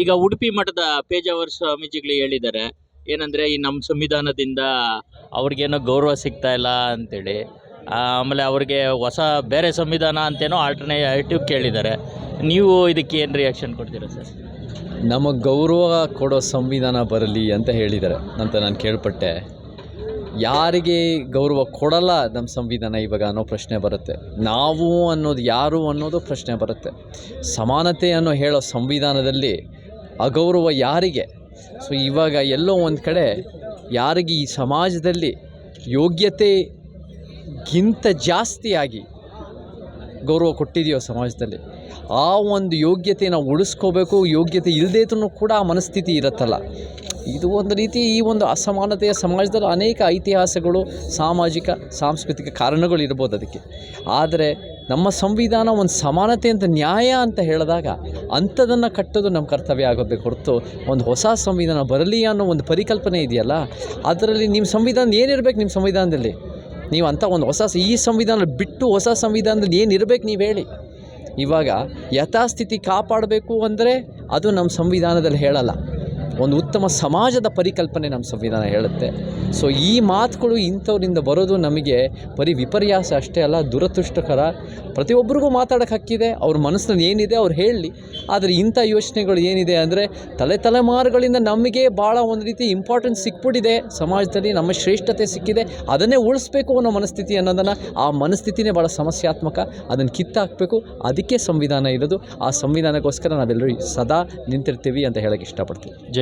ಈಗ ಉಡುಪಿ ಮಠದ ಪೇಜಾವರ ಸ್ವಾಮೀಜಿಗಳು ಹೇಳಿದ್ದಾರೆ, ಏನಂದ್ರೆ ಈ ನಮ್ಮ ಸಂವಿಧಾನದಿಂದ ಅವ್ರಿಗೇನೋ ಗೌರವ ಸಿಗ್ತಾ ಇಲ್ಲ ಅಂತೇಳಿ. ಆಮೇಲೆ ಅವ್ರಿಗೆ ಹೊಸ ಬೇರೆ ಸಂವಿಧಾನ ಅಂತೇನೋ ಆಲ್ಟರ್ನೇಟಿವ್ ಕೇಳಿದ್ದಾರೆ. ನೀವು ಇದಕ್ಕೆ ಏನು ರಿಯಾಕ್ಷನ್ ಕೊಡ್ತೀರಾ ಸರ್? ನಮಗೆ ಗೌರವ ಕೊಡೋ ಸಂವಿಧಾನ ಬರಲಿ ಅಂತ ಹೇಳಿದ್ದಾರೆ ಅಂತ ನಾನು ಕೇಳ್ಪಟ್ಟೆ. ಯಾರಿಗೆ ಗೌರವ ಕೊಡಲ್ಲ ನಮ್ಮ ಸಂವಿಧಾನ ಇವಾಗ ಅನ್ನೋ ಪ್ರಶ್ನೆ ಬರುತ್ತೆ. ನಾವು ಅನ್ನೋದು ಯಾರು ಅನ್ನೋದು ಪ್ರಶ್ನೆ ಬರುತ್ತೆ. ಸಮಾನತೆ ಅನ್ನೋ ಹೇಳೋ ಸಂವಿಧಾನದಲ್ಲಿ ಅಗೌರವ ಯಾರಿಗೆ? ಸೊ ಇವಾಗ ಎಲ್ಲೋ ಒಂದು ಕಡೆ ಯಾರಿಗೆ ಈ ಸಮಾಜದಲ್ಲಿ ಯೋಗ್ಯತೆಗಿಂತ ಜಾಸ್ತಿಯಾಗಿ ಗೌರವ ಕೊಟ್ಟಿದೆಯೋ ಸಮಾಜದಲ್ಲಿ, ಆ ಒಂದು ಯೋಗ್ಯತೆ ನಾವು ಉಳಿಸ್ಕೋಬೇಕು, ಯೋಗ್ಯತೆ ಇಲ್ಲದೇ ಕೂಡ ಆ ಮನಸ್ಥಿತಿ ಇರುತ್ತಲ್ಲ. ಇದು ಒಂದು ರೀತಿ ಈ ಒಂದು ಅಸಮಾನತೆಯ ಸಮಾಜದಲ್ಲಿ ಅನೇಕ ಇತಿಹಾಸಗಳು ಸಾಮಾಜಿಕ, ಸಾಂಸ್ಕೃತಿಕ ಕಾರಣಗಳು ಇರ್ಬೋದು ಅದಕ್ಕೆ. ಆದರೆ ನಮ್ಮ ಸಂವಿಧಾನ ಒಂದು ಸಮಾನತೆ ಅಂತ ನ್ಯಾಯ ಅಂತ ಹೇಳಿದಾಗ ಅಂಥದನ್ನು ಕಟ್ಟೋದು ನಮ್ಮ ಕರ್ತವ್ಯ ಆಗಬೇಕು ಹೊರತು ಒಂದು ಹೊಸ ಸಂವಿಧಾನ ಬರಲಿ ಅನ್ನೋ ಒಂದು ಪರಿಕಲ್ಪನೆ ಇದೆಯಲ್ಲ, ಅದರಲ್ಲಿ ನಿಮ್ಮ ಸಂವಿಧಾನ ಏನಿರಬೇಕು ನಿಮ್ಮ ಸಂವಿಧಾನದಲ್ಲಿ? ನೀವು ಅಂಥ ಒಂದು ಹೊಸ ಈ ಸಂವಿಧಾನ ಬಿಟ್ಟು ಹೊಸ ಸಂವಿಧಾನದಲ್ಲಿ ಏನಿರಬೇಕು ನೀವು ಹೇಳಿ. ಇವಾಗ ಯಥಾಸ್ಥಿತಿ ಕಾಪಾಡಬೇಕು ಅಂದರೆ ಅದು ನಮ್ಮ ಸಂವಿಧಾನದಲ್ಲಿ ಹೇಳಲ್ಲ. ಒಂದು ಉತ್ತಮ ಸಮಾಜದ ಪರಿಕಲ್ಪನೆ ನಮ್ಮ ಸಂವಿಧಾನ ಹೇಳುತ್ತೆ. ಸೊ ಈ ಮಾತುಗಳು ಇಂಥವರಿಂದ ಬರೋದು ನಮಗೆ ಬರೀ ವಿಪರ್ಯಾಸ ಅಷ್ಟೇ ಅಲ್ಲ, ದುರದೃಷ್ಟಕರ. ಪ್ರತಿಯೊಬ್ಬರಿಗೂ ಮಾತಾಡೋಕೆ ಹಕ್ಕಿದೆ, ಅವ್ರ ಮನಸ್ಸಿನಲ್ಲಿ ಏನಿದೆ ಅವ್ರು ಹೇಳಲಿ ಆದರೆ ಇಂಥ ಯೋಚನೆಗಳು ಏನಿದೆ ಅಂದರೆ ತಲೆ ತಲೆಮಾರುಗಳಿಂದ ನಮಗೆ ಭಾಳ ಒಂದು ರೀತಿ ಇಂಪಾರ್ಟೆನ್ಸ್ ಸಿಕ್ಬಿಟ್ಟಿದೆ. ಸಮಾಜದಲ್ಲಿ ನಮ್ಮ ಶ್ರೇಷ್ಠತೆ ಸಿಕ್ಕಿದೆ, ಅದನ್ನೇ ಉಳಿಸ್ಬೇಕು ಅನ್ನೋ ಮನಸ್ಥಿತಿ ಅನ್ನೋದನ್ನು ಆ ಮನಸ್ಥಿತಿನೇ ಭಾಳ ಸಮಸ್ಯಾತ್ಮಕ. ಅದನ್ನು ಕಿತ್ತಾಕಬೇಕು, ಅದಕ್ಕೆ ಸಂವಿಧಾನ ಇರೋದು. ಆ ಸಂವಿಧಾನಕ್ಕೋಸ್ಕರ ನಾವೆಲ್ಲರೂ ಸದಾ ನಿಂತಿರ್ತೀವಿ ಅಂತ ಹೇಳೋಕ್ಕೆ ಇಷ್ಟಪಡ್ತೀವಿ ಜೈ